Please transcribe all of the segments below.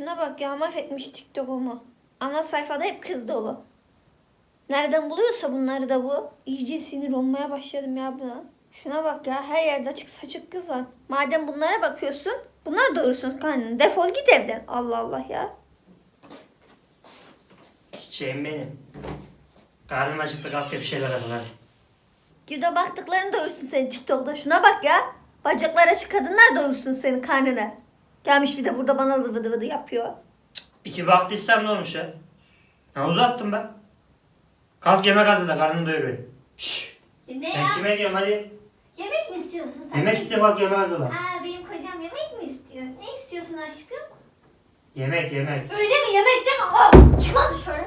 Şuna bak ya mahvetmiş TikTok'umu. Ana sayfada hep kız dolu. Nereden buluyorsa bunları da bu. İyice sinir olmaya başladım ya buna. Şuna bak ya her yerde açık saçık kız var. Madem bunlara bakıyorsun bunlar doyursun karnını. Defol git evden. Allah Allah ya. Çiçeğim benim. Karnım acıktı kalk da bir şeyler hazırlar. Güde baktıklarını doyursun seni TikTok'ta. Şuna bak ya. Bacaklar açık kadınlar doyursun senin karnını. Gelmiş bir de burada bana vıdı vıdı yapıyor. İki baktıysam ne olmuş ya? Ne uzattım ben? Kalk yemek hazırla karnını doyur beni. Şşş. Ne Ben ya? kime diyorum hadi. Yemek mi istiyorsun sen? Yemek istiyor bak yemek hazırla. Aa, benim kocam yemek mi istiyor? Ne istiyorsun aşkım? Yemek yemek. Öyle mi? Yemek deme. Aa, çık lan dışarı.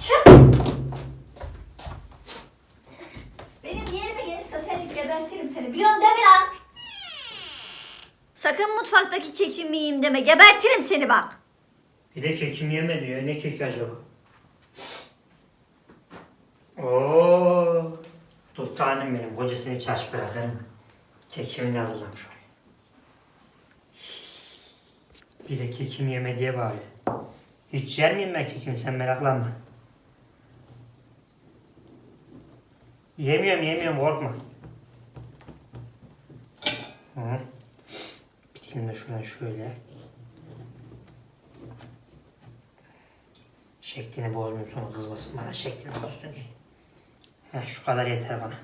Çık. Benim yerime gelirse seni gebertirim seni. Biliyorsun değil mi lan? Sakın mutfaktaki kekimi yiyeyim deme. Gebertirim seni bak. Bir de kekim yeme diyor. Ne keki acaba? Oo. Sultanım benim. Kocasını hiç aç bırakırım. Kekimini hazırlamış oraya. Bir de kekim yeme diye bağırıyor. Hiç yer miyim ben kekini sen meraklanma. Yemiyorum yemiyorum korkma. Hı. De şuradan şöyle. Şeklini bozmayayım sonra kızmasın bana şeklini bozdun diye. Heh, şu kadar yeter bana.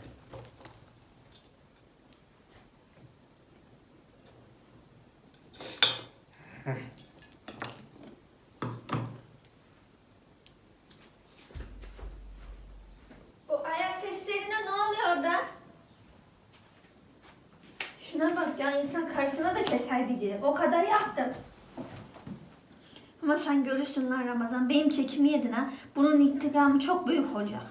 Şuna bak ya insan karşısına da keser bir dilim. O kadar yaptım. Ama sen görürsün lan Ramazan. Benim kekimi yedin ha. Bunun intikamı çok büyük olacak.